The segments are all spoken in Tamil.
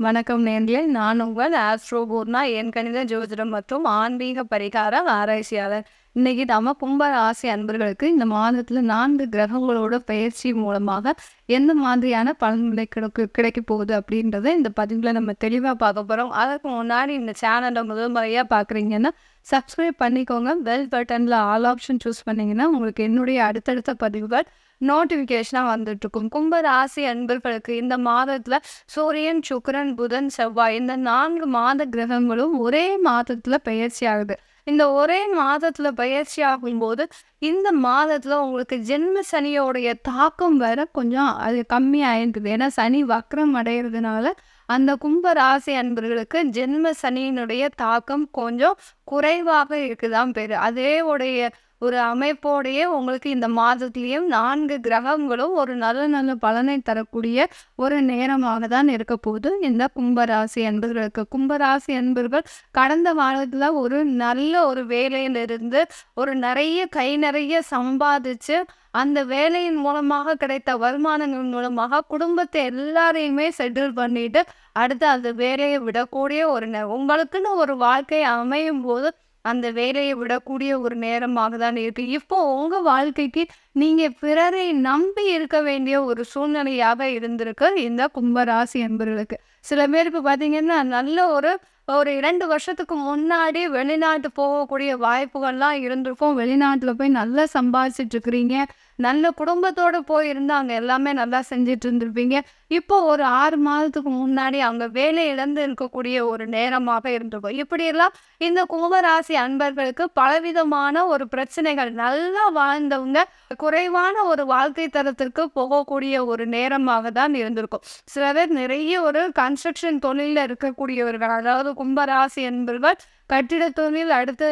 வணக்கம் நேர்களே. நான் உங்கள் ஆஸ்ட்ரோ பூர்ணா என் கணித ஜோதிடம் மற்றும் ஆன்மீக பரிகார ஆராய்ச்சியாளர். இன்னைக்கு நம்ம கும்ப ராசி அன்பர்களுக்கு இந்த மாதத்துல நான்கு கிரகங்களோட பயிற்சி மூலமாக எந்த மாதிரியான பலன்களை கிடைக்க கிடைக்க போகுது அப்படின்றத இந்த பதிவில் நம்ம தெளிவாக பார்க்க போகிறோம் அதுக்கு முன்னாடி இந்த சேனலை முதல் முறையாக பார்க்குறீங்கன்னா சப்ஸ்கிரைப் பண்ணிக்கோங்க. பெல் பட்டனில் ஆல் ஆப்ஷன் சூஸ் பண்ணீங்கன்னா உங்களுக்கு என்னுடைய அடுத்தடுத்த பதிவுகள் நோட்டிஃபிகேஷனாக வந்துட்டுருக்கும். கும்ப ராசி அன்பர்களுக்கு இந்த மாதத்தில் சூரியன் சுக்கரன் புதன் செவ்வாய் இந்த நான்கு மாத கிரகங்களும் ஒரே மாதத்தில் பயிற்சி ஆகுது. இந்த ஒரே மாதத்தில் பயிற்சி ஆகும்போது இந்த மாதத்தில் உங்களுக்கு ஜென்ம சனியோடைய தாக்கம் வேற கொஞ்சம் அது கம்மியாயிருக்குது. ஏன்னா சனி வக்ரம் அடைகிறதுனால அந்த கும்ப ராசி அன்பர்களுக்கு ஜென்ம சனியினுடைய தாக்கம் கொஞ்சம் குறைவாக இருக்குதான் பேர். அதே உடைய ஒரு அமைப்போடையே உங்களுக்கு இந்த மாதத்திலையும் நான்கு கிரகங்களும் ஒரு நல்ல நல்ல பலனை தரக்கூடிய ஒரு நேரமாக தான் இருக்க போகுது. இந்த கும்பராசி அன்பர்களுக்கு கும்பராசி அன்பர்கள் கடந்த வாரத்தில் ஒரு நல்ல ஒரு வேலையிலிருந்து ஒரு நிறைய கை நிறைய சம்பாதிச்சு அந்த வேலையின் மூலமாக கிடைத்த வருமானங்கள் மூலமாக குடும்பத்தை எல்லாரையுமே செட்டில் பண்ணிட்டு அடுத்து அந்த வேலையை விடக்கூடிய ஒரு உங்களுக்குன்னு ஒரு வாழ்க்கை அமையும் போது அந்த வேலையை விடக்கூடிய ஒரு நேரமாக தான் இருக்கு. இப்போ உங்க வாழ்க்கைக்கு நீங்க பிறரை நம்பி இருக்க வேண்டிய ஒரு சூழ்நிலையாக இருந்திருக்கு. இந்த கும்பராசி என்பவர்களுக்கு. சில பேருக்கு பார்த்தீங்கன்னா நல்ல ஒரு ஒரு இரண்டு வருஷத்துக்கு முன்னாடி வெளிநாட்டு போகக்கூடிய வாய்ப்புகள்லாம் இருந்திருக்கும். வெளிநாட்டில் போய் நல்லா சம்பாதிச்சிட்டு இருக்கிறீங்க. நல்ல குடும்பத்தோடு போயிருந்தால் அங்கே எல்லாமே நல்லா செஞ்சுட்டு இருந்திருப்பீங்க. இப்போ ஒரு ஆறு மாதத்துக்கு முன்னாடி அங்கே வேலை இழந்து இருக்கக்கூடிய ஒரு நேரமாக இருந்திருக்கும். இப்படியெல்லாம் இந்த கும்பராசி அன்பர்களுக்கு பலவிதமான ஒரு பிரச்சனைகள் நல்லா வாழ்ந்தவங்க குறைவான ஒரு வாழ்க்கை தரத்திற்கு போகக்கூடிய ஒரு நேரமாக தான் இருந்திருக்கும். சில பேர் நிறைய ஒரு கன்ஸ்ட்ரக்ஷன் தொழிலில் இருக்கக்கூடியவர்கள் அதாவது கும்பராசி என்பவர்கள் கட்டிட தொழில் அடுத்து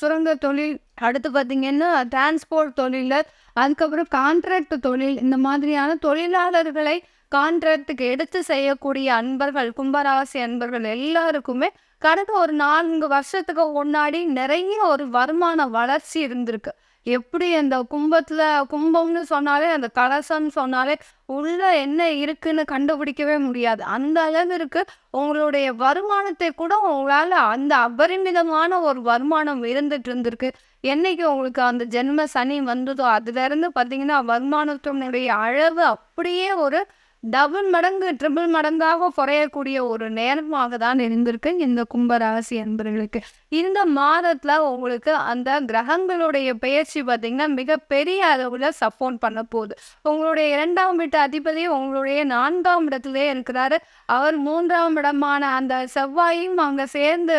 சுரங்க தொழில் அடுத்து பார்த்தீங்கன்னா டிரான்ஸ்போர்ட் தொழிலில் அதுக்கப்புறம் கான்ட்ராக்ட் தொழில் இந்த மாதிரியான தொழிலாளர்களை கான்ட்ராக்டுக்கு எடுத்து செய்யக்கூடிய அன்பர்கள் கும்பராசி அன்பர்கள் எல்லாருக்குமே கடந்த ஒரு நான்கு வருஷத்துக்கு முன்னாடி நிறைய ஒரு வருமான வளர்ச்சி இருந்திருக்கு. எப்படி அந்த கும்பத்துல கும்பம்னு சொன்னாலே அந்த கலசம்னு சொன்னாலே உள்ள என்ன இருக்குன்னு கண்டுபிடிக்கவே முடியாது. அந்த அளவிற்கு உங்களுடைய வருமானத்தை கூட உங்களால அந்த அபரிமிதமான ஒரு வருமானம் இருந்துட்டு இருந்திருக்கு. என்னைக்கு உங்களுக்கு அந்த ஜென்ம சனி வந்ததோ அதுலேருந்து பார்த்தீங்கன்னா வருமானத்தினுடைய அளவு அப்படியே ஒரு டபுள் மடங்கு ட்ரிபிள் மடங்காக குறையக்கூடிய ஒரு நேரமாக தான் இருந்திருக்கு இந்த கும்பராசி அன்பர்களுக்கு. இந்த மாதத்தில் உங்களுக்கு அந்த கிரகங்களுடைய பயிற்சி பார்த்தீங்கன்னா மிகப்பெரிய அளவில் சப்போர்ட் பண்ண போகுது. உங்களுடைய இரண்டாம் வீட்டு அதிபதி உங்களுடைய நான்காம் இடத்துலேயே இருக்கிறாரு. அவர் மூன்றாம் இடமான அந்த செவ்வாயும் அங்கே சேர்ந்து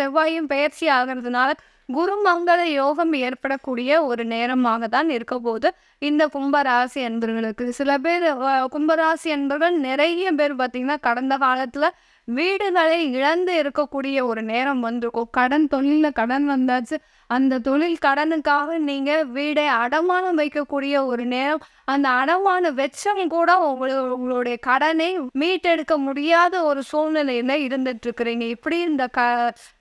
செவ்வாயும் பயிற்சி ஆகிறதுனால குருமங்கள யோகம் ஏற்படக்கூடிய ஒரு நேரமாக தான் இருக்க போது இந்த கும்பராசி அன்பர்களுக்கு சில பேர் கும்பராசி அன்பர்கள் நிறைய பேர் பார்த்திங்கன்னா கடந்த காலத்துல வீடுகளை இழந்து இருக்கக்கூடிய ஒரு நேரம் வந்திருக்கும். கடன் தொழிலில் கடன் வந்தாச்சு. அந்த தொழில் கடனுக்காக நீங்கள் வீடை அடமானம் வைக்கக்கூடிய ஒரு நேரம். அந்த அடமான வெச்சம் கூட உங்களு உங்களுடைய கடனை மீட்டெடுக்க முடியாத ஒரு சூழ்நிலையில் இருந்துட்டுருக்குறீங்க. இப்படி இந்த க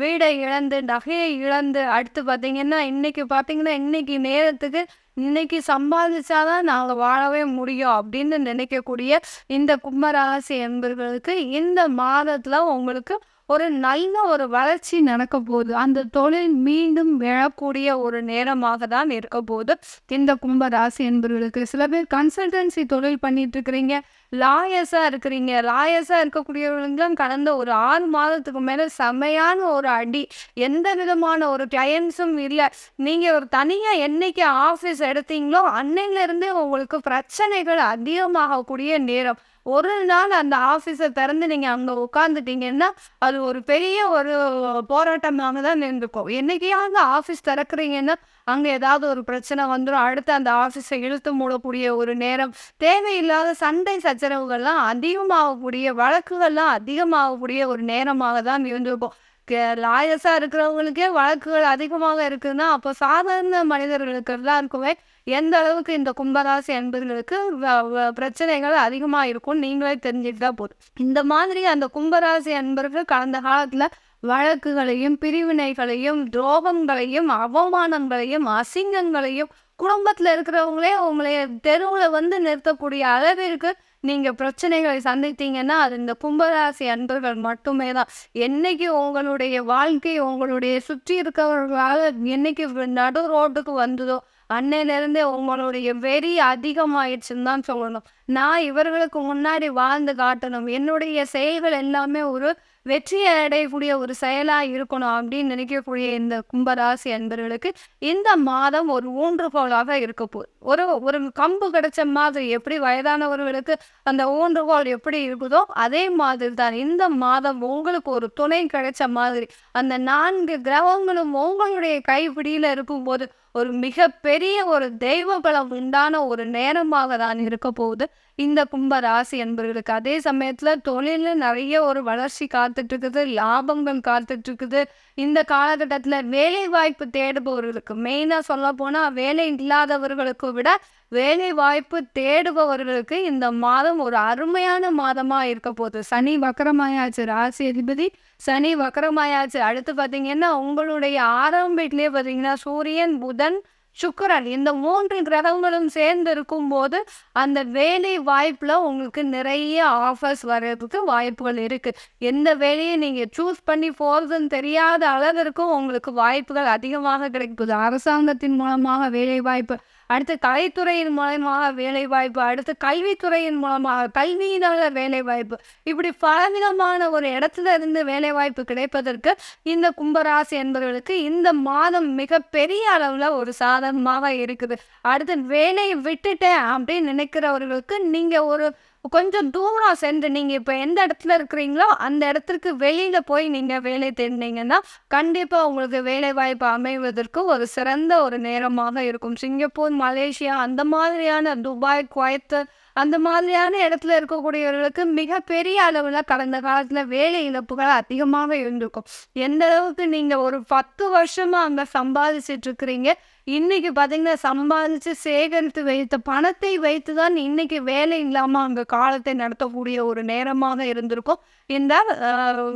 வீடை இழந்து நகையை இழந்து அடுத்து பார்த்தீங்கன்னா இன்னைக்கு பார்த்தீங்கன்னா இன்னைக்கு நேரத்துக்கு இன்னைக்கு சம்பாதிச்சாதான் நாங்கள் வாழவே முடியும் அப்படின்னு நினைக்கக்கூடிய இந்த கும்பராசி என்பர்களுக்கு இந்த மாதத்துல உங்களுக்கு ஒரு நல்ல ஒரு வளர்ச்சி நடக்க போகுது. அந்த தொழில் மீண்டும் எழக்கூடிய ஒரு நேரமாக தான் இருக்க போகுது. இந்த கும்ப ராசி என்பவர்களுக்கு சில பேர் கன்சல்டன்சி தொழில் பண்ணிட்டு இருக்கிறீங்க. லாயர்ஸா இருக்கிறீங்க. லாயர்ஸாக இருக்கக்கூடியவர்களும் கடந்த ஒரு ஆறு மாதத்துக்கு மேலே செமையான ஒரு அடி. எந்த விதமான ஒரு கிளையன்ஸும் இல்லை. நீங்கள் ஒரு தனியாக என்னைக்கு ஆஃபீஸ் எடுத்தீங்களோ அன்னையிலேருந்தே உங்களுக்கு பிரச்சனைகள் அதிகமாகக்கூடிய நேரம். ஒரு நாள் அந்த ஆஃபீஸை திறந்து நீங்கள் அங்கே உட்காந்துட்டீங்கன்னா அது ஒரு பெரிய ஒரு போராட்டமாக தான் இருந்திருக்கும். என்றைக்கையாவது ஆஃபீஸ் திறக்கிறீங்கன்னா அங்கே ஏதாவது ஒரு பிரச்சனை வந்துடும் அடுத்து அந்த ஆஃபீஸை இழுத்து மூடக்கூடிய ஒரு நேரம். தேவையில்லாத சண்டை சச்சரவுகள்லாம் அதிகமாகக்கூடிய வழக்குகள்லாம் அதிகமாகக்கூடிய ஒரு நேரமாக தான் இருந்திருக்கும். லாயர்ஸாக இருக்கிறவங்களுக்கே வழக்குகள் அதிகமாக இருக்குதுன்னா அப்போ சாதாரண மனிதர்களுக்கு எல்லாருக்குமே எந்த அளவுக்கு இந்த கும்பராசி என்பவர்களுக்கு வ- பிரச்சனைகள் அதிகமாக இருக்கும் நீங்களே தெரிஞ்சுட்டு தான் போதும். இந்த மாதிரி அந்த கும்பராசி என்பவர்கள் கடந்த காலத்தில் வழக்குகளையும் பிரிவினைகளையும் துரோகங்களையும் அவமானங்களையும் அசிங்கங்களையும் குடும்பத்தில் இருக்கிறவங்களே உங்களை தெருவில் வந்து நிறுத்தக்கூடிய அளவிற்கு நீங்கள் பிரச்சனைகளை சந்தித்தீங்கன்னா அது இந்த கும்பராசி அன்பர்கள் மட்டுமே தான். என்னைக்கு உங்களுடைய வாழ்க்கை உங்களுடைய சுற்றி இருக்கிறவர்களாக என்னைக்கு நடு ரோட்டுக்கு வந்ததோ அன்னையிலேருந்தே உங்களுடைய வெறி அதிகமாயிடுச்சுன்னு தான் சொல்லணும். நான் இவர்களுக்கு முன்னாடி வாழ்ந்து காட்டணும். என்னுடைய செயல்கள் எல்லாமே ஒரு வெற்றி அடையக்கூடிய ஒரு செயலாக இருக்கணும் அப்படின்னு நினைக்கக்கூடிய இந்த கும்பராசி அன்பர்களுக்கு இந்த மாதம் ஒரு ஊன்றுகோலாக இருக்க போகுது. ஒரு ஒரு கம்பு கிடைச்ச மாதிரி எப்படி வயதானவர்களுக்கு அந்த ஊன்றுகோல் எப்படி இருக்குதோ அதே மாதிரி தான் இந்த மாதம் உங்களுக்கு ஒரு துணை கிடைச்ச மாதிரி அந்த நான்கு கிரகங்களும் உங்களுடைய கைப்பிடியில் இருக்கும்போது ஒரு மிகப்பெரிய ஒரு தெய்வ பலம் உண்டான ஒரு நேரமாக தான் இருக்க போகுது இந்த கும்ப ராசி என்பவர்களுக்கு அதே சமயத்துல தொழிலில் நிறைய ஒரு வளர்ச்சி காத்துட்டு இருக்குது லாபங்கள் காத்துட்டு இருக்குது இந்த காலகட்டத்துல வேலை வாய்ப்பு தேடுபவர்களுக்கு மெயினா சொல்ல போனா வேலை இல்லாதவர்களுக்கு விட வேலை வாய்ப்பு தேடுபவர்களுக்கு இந்த மாதம் ஒரு அருமையான மாதமாக இருக்க போகுது. சனி வக்கரமாயாச்சு ராசி அதிபதி சனி வக்கரமாயாச்சு. அடுத்து பார்த்தீங்கன்னா உங்களுடைய ஆறாம் வீட்லேயே பார்த்தீங்கன்னா சூரியன் புதன் சுக்கரன் இந்த மூன்று கிரகங்களும் சேர்ந்து இருக்கும்போது அந்த வேலை வாய்ப்பில் உங்களுக்கு நிறைய ஆஃபர்ஸ் வர்றதுக்கு வாய்ப்புகள் இருக்குது எந்த வேலையை நீங்கள் சூஸ் பண்ணி போகிறதுன்னு தெரியாத அளவிற்கும் உங்களுக்கு வாய்ப்புகள் அதிகமாக கிடைக்குது. அரசாங்கத்தின் மூலமாக வேலை வாய்ப்பு அடுத்து கலைத்துறையின் மூலமாக வேலைவாய்ப்பு அடுத்து கல்வித்துறையின் மூலமாக கல்வியினால வேலைவாய்ப்பு. இப்படி பலவிதமான ஒரு இடத்துல இருந்து வேலைவாய்ப்பு கிடைப்பதற்கு இந்த கும்பராசி என்பவர்களுக்கு இந்த மாதம் மிகப்பெரிய அளவில் ஒரு சாதகமாக இருக்குது. அடுத்து வேலையை விட்டுட்டேன் அப்படின்னு நினைக்கிறவர்களுக்கு நீங்கள் ஒரு கொஞ்சம் தூரம் சென்று நீங்கள் இப்போ எந்த இடத்துல இருக்கிறீங்களோ அந்த இடத்துக்கு வெளியில் போய் நீங்கள் வேலை தேடினீங்கன்னா கண்டிப்பாக உங்களுக்கு வேலை வாய்ப்பு அமைவதற்கு ஒரு சிறந்த ஒரு நேரமாக இருக்கும். சிங்கப்பூர் மலேசியா அந்த மாதிரியான துபாய் குவைத்து அந்த மாதிரியான இடத்துல இருக்கக்கூடியவர்களுக்கு மிகப்பெரிய அளவில் கடந்த காலத்தில் வேலை இழப்புகள் அதிகமாக இருந்திருக்கும். எந்த அளவுக்கு நீங்கள் ஒரு பத்து வருஷமாக அங்கே சம்பாதிச்சிட்டு இருக்கிறீங்க இன்னைக்கு பார்த்தீங்கன்னா சம்பாதிச்சு சேகரித்து வைத்த பணத்தை வைத்து தான் இன்னைக்கு வேலை இல்லாமல் அங்கே காலத்தை நடத்தக்கூடிய ஒரு நேரமாக இருந்திருக்கும். இந்த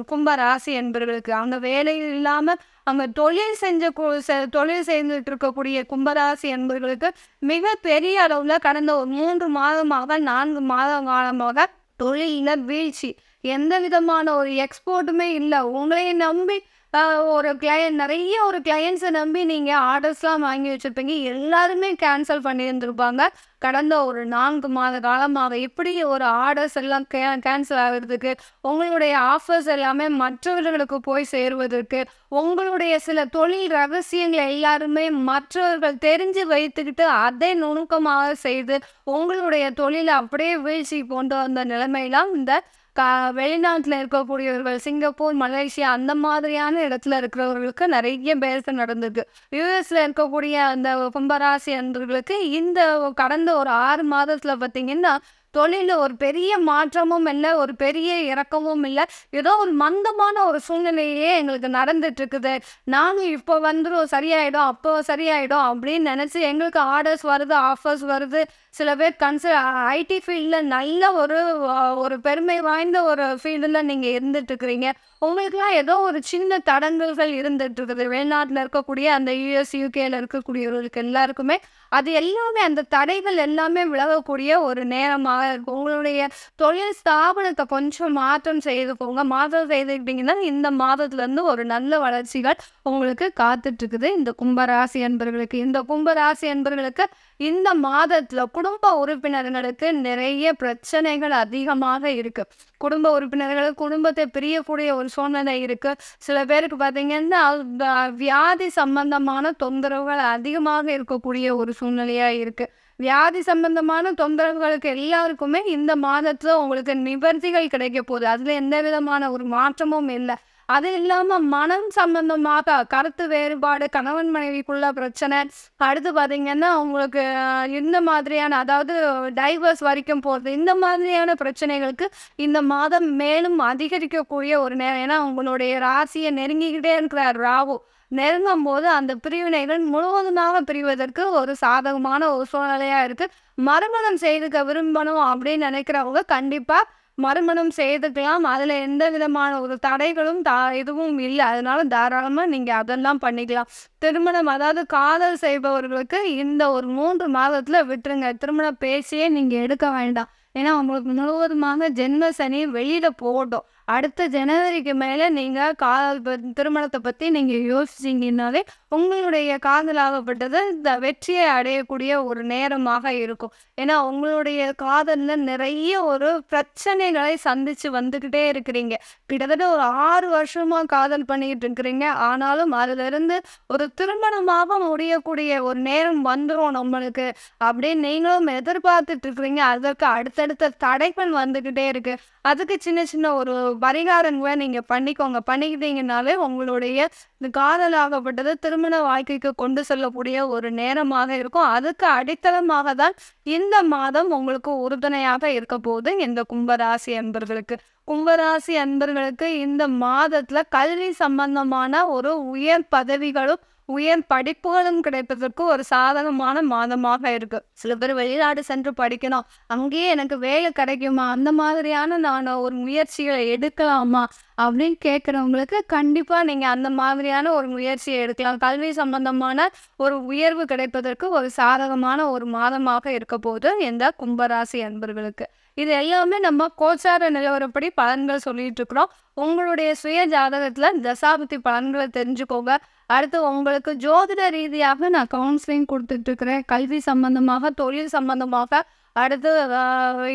கும்பராசி என்பவர்களுக்கு அங்கே வேலை இல்லாமல் அங்கே தொழில் செஞ்ச செ- தொழில் செய்துட்டு இருக்கக்கூடிய கும்பராசி என்பவர்களுக்கு மிக பெரிய அளவில் கடந்த ஒரு மூன்று மாதமாக நான்கு மாத காலமாக தொழிலில் வீழ்ச்சி. எந்த விதமான ஒரு எக்ஸ்போர்ட்டுமே இல்லை. உங்களை நம்பி ஒரு கிளையண்ட் நிறைய ஒரு கிளையண்ட்ஸை நம்பி நீங்கள் ஆர்டர்ஸ்லாம் வாங்கி வச்சுருப்பீங்க. எல்லாருமே கேன்சல் பண்ணியிருந்துருப்பாங்க. கடந்த ஒரு நான்கு மாத காலமாக எப்படி ஒரு ஆர்டர்ஸ் எல்லாம் கே கேன்சல் ஆகிறதுக்கு உங்களுடைய ஆஃபர்ஸ் எல்லாமே மற்றவர்களுக்கு போய் சேருவதற்கு உங்களுடைய சில தொழில் ரகசியங்களை எல்லாருமே மற்றவர்கள் தெரிஞ்சு வைத்துக்கிட்டு அதை நுணுக்கமாக செய்து உங்களுடைய தொழிலை அப்படியே வீழ்ச்சி கொண்டு வந்த நிலைமையெல்லாம் இந்த க வெளிநாட்டில் இருக்கக்கூடியவர்கள் சிங்கப்பூர் மலேசியா அந்த மாதிரியான இடத்துல இருக்கிறவர்களுக்கு நிறைய பேருக்கு நடந்திருக்கு. யூஎஸில் இருக்கக்கூடிய அந்த கும்பராசி அன்பர்களுக்கு இந்த கடந்த ஒரு ஆறு மாதத்துல பார்த்திங்கன்னா தொழிலில் ஒரு பெரிய மாற்றமும் இல்லை ஒரு பெரிய இறக்கமும் இல்லை. ஏதோ ஒரு மந்தமான ஒரு சூழ்நிலையே எங்களுக்கு நடந்துட்டு இருக்குது நாங்கள் இப்போ வந்துடும் சரியாயிடும் அப்போ சரியாயிடும் அப்படின்னு நினச்சி எங்களுக்கு ஆர்டர்ஸ் வருது ஆஃபர்ஸ் வருது. சில பேர் கன்சல் ஐடி ஃபீல்டில் நல்ல ஒரு ஒரு பெருமை வாய்ந்த ஒரு ஃபீல்டில் நீங்கள் இருந்துட்டுருக்குறீங்க. உங்களுக்குலாம் ஏதோ ஒரு சின்ன தடங்கல்கள் இருந்துட்டு இருக்குது வெளிநாட்டில் இருக்கக்கூடிய அந்த யூஎஸ் யூகேல இருக்கக்கூடியவர்களுக்கு எல்லாருக்குமே. அது எல்லாமே அந்த தடைகள் எல்லாமே விலகக்கூடிய ஒரு நேரமாக இருக்கும். உங்களுடைய தொழில் ஸ்தாபனத்தை கொஞ்சம் மாற்றம் செய்துக்கோங்க மாற்றம் செய்துக்கிட்டிங்கன்னா இந்த மாதத்துலேருந்து ஒரு நல்ல வளர்ச்சிகள் உங்களுக்கு காத்துட்ருக்குது. இந்த கும்பராசி என்பர்களுக்கு இந்த கும்பராசி என்பர்களுக்கு இந்த மாதத்தில் குடும்ப உறுப்பினர்களுக்கு நிறைய பிரச்சனைகள் அதிகமாக இருக்குது குடும்ப உறுப்பினர்கள் குடும்பத்தை பிரியக்கூடிய ஒரு சூழ்நிலை இருக்குது சில பேருக்கு பார்த்தீங்கன்னா வியாதி சம்பந்தமான தொந்தரவுகள் அதிகமாக இருக்கக்கூடிய ஒரு சூழ்நிலையாக இருக்குது வியாதி சம்பந்தமான தொந்தரவுகளுக்கு எல்லாருக்குமே இந்த மாதத்தில் உங்களுக்கு நிவர்த்திகள் கிடைக்க போகுது. அதில் எந்த விதமான ஒரு மாற்றமும் இல்லை. அது இல்லாமல் மனம் சம்பந்தமாக கருத்து வேறுபாடு கணவன் மனைவிக்குள்ள பிரச்சனை. அடுத்து பார்த்தீங்கன்னா உங்களுக்கு இந்த மாதிரியான அதாவது டைவர்ஸ் வரைக்கும் போகிறது இந்த மாதிரியான பிரச்சனைகளுக்கு இந்த மாதம் மேலும் அதிகரிக்கக்கூடிய ஒரு நேரம். ஏன்னா உங்களுடைய ராசியை நெருங்கிக்கிட்டே இருக்கிறார் ராகு. நெருங்கும் போது அந்த பிரிவினைகள் முழுவதுமாக பிரிவதற்கு ஒரு சாதகமான ஒரு சூழ்நிலையாக இருக்குது மறுமணம் செய்துக்க விரும்பணும் அப்படின்னு நினைக்கிறவங்க கண்டிப்பாக மறுமணம் செய்துக்கலாம். அதில் எந்த விதமான ஒரு தடைகளும் தா எதுவும் இல்லை. அதனால தாராளமாக நீங்கள் அதெல்லாம் பண்ணிக்கலாம். திருமணம் அதாவது காதல் செய்பவர்களுக்கு இந்த ஒரு மூன்று மாதத்தில் விட்டுருங்க. திருமண பேச்சையே நீங்கள் எடுக்க வேண்டாம். ஏன்னா அவங்களுக்கு முழுவதுமாக ஜென்ம சனி வெளியில் போகட்டும். அடுத்த ஜனவரிக்கு மேலே நீங்கள் காதல் திருமணத்தை பற்றி நீங்கள் யோசிச்சீங்கன்னாலே உங்களுடைய காதலாகப்பட்டது இந்த வெற்றியை அடையக்கூடிய ஒரு நேரமாக இருக்கும். ஏன்னா உங்களுடைய காதலில் நிறைய ஒரு பிரச்சனைகளை சந்தித்து வந்துக்கிட்டே இருக்கிறீங்க. கிட்டத்தட்ட ஒரு ஆறு வருஷமாக காதல் பண்ணிக்கிட்டு இருக்கிறீங்க. ஆனாலும் அதிலிருந்து ஒரு திருமணமாக முடியக்கூடிய ஒரு நேரம் வந்துடும் நம்மளுக்கு அப்படின்னு நீங்களும் எதிர்பார்த்துட்டு இருக்கிறீங்க. அதற்கு அடுத்தடுத்த தடைகள் வந்துக்கிட்டே இருக்குது அதுக்கு சின்ன சின்ன ஒரு பரிகாரங்களை நீங்கள் பண்ணிக்கோங்க. பண்ணிக்கிட்டீங்கனாலே உங்களுடைய இந்த காதலாகப்பட்டது திருமண வாழ்க்கைக்கு கொண்டு செல்லக்கூடிய ஒரு நேரமாக இருக்கும். அதுக்கு அடித்தளமாக தான் இந்த மாதம் உங்களுக்கு உறுதுணையாக இருக்க போகுது இந்த கும்பராசி அன்பர்களுக்கு. கும்பராசி அன்பர்களுக்கு இந்த மாதத்தில் கல்வி சம்பந்தமான ஒரு உயர் பதவிகளும் உயர் படிப்புகளும் கிடைப்பதற்கு ஒரு சாதகமான மாதமாக இருக்கு. சில பேர் வெளிநாடு சென்று படிக்கணும். அங்கேயே எனக்கு வேலை கிடைக்குமா? அந்த மாதிரியான நான் ஒரு முயற்சிகளை எடுக்கலாமா? அப்படின்னு கேட்குறவங்களுக்கு கண்டிப்பாக நீங்கள் அந்த மாதிரியான ஒரு முயற்சியை எடுக்கலாம். கல்வி சம்பந்தமான ஒரு உயர்வு கிடைப்பதற்கு ஒரு சாதகமான ஒரு மாதமாக இருக்க போது இந்த கும்பராசி அன்பர்களுக்கு. இது எல்லாமே நம்ம கோச்சார நிலவரப்படி பலன்கள் சொல்லிட்டு இருக்கிறோம். உங்களுடைய சுய ஜாதகத்தில் தசாபதி பலன்களை தெரிஞ்சுக்கோங்க. அடுத்து உங்களுக்கு ஜோதிட ரீதியாக நான் கவுன்சிலிங் கொடுத்துட்டு இருக்கிறேன் கல்வி சம்பந்தமாக தொழில் சம்பந்தமாக அடுத்து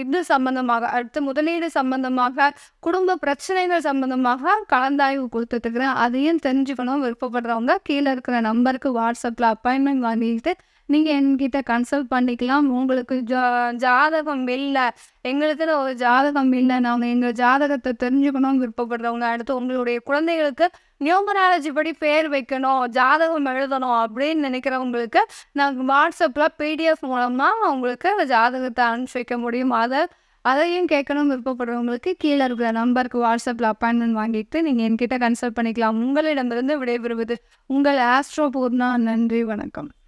இது சம்பந்தமாக அடுத்து முதலீடு சம்பந்தமாக குடும்ப பிரச்சனைகள் சம்பந்தமாக கலந்தாய்வு கொடுத்துட்ருக்குறேன் அதையும் தெரிஞ்சுக்கணும். விருப்பப்படுறவங்க கீழே இருக்கிற நம்பருக்கு வாட்ஸ்அப்பில் அப்பாயின்மெண்ட் வாங்கிட்டு நீங்கள் என்கிட்ட கன்சல்ட் பண்ணிக்கலாம். உங்களுக்கு ஜா ஜாதகம் இல்லை எங்களுக்குன்னு ஒரு ஜாதகம் இல்லை. நாங்கள் எங்கள் ஜாதகத்தை தெரிஞ்சுக்கணும் விருப்பப்படுறவங்க அடுத்து உங்களுடைய குழந்தைகளுக்கு நியூமராலஜி படி பேர் வைக்கணும் ஜாதகம் எழுதணும் அப்படின்னு நினைக்கிறவங்களுக்கு நாங்கள் வாட்ஸ்அப்பில் பிடிஎஃப் மூலமாக உங்களுக்கு ஜாதகத்தை அனுப்பிச்சி வைக்க முடியும். அதை அதையும் கேட்கணும் விருப்பப்படுறவங்களுக்கு கீழே இருக்கிற நம்பருக்கு வாட்ஸ்அப்பில் அப்பாயின்மெண்ட் வாங்கிட்டு நீங்கள் என்கிட்ட கன்சல்ட் பண்ணிக்கலாம். உங்களிடமிருந்து விடைபெறுவது உங்கள் ஆஸ்ட்ரோ பூர்ணா. நன்றி வணக்கம்.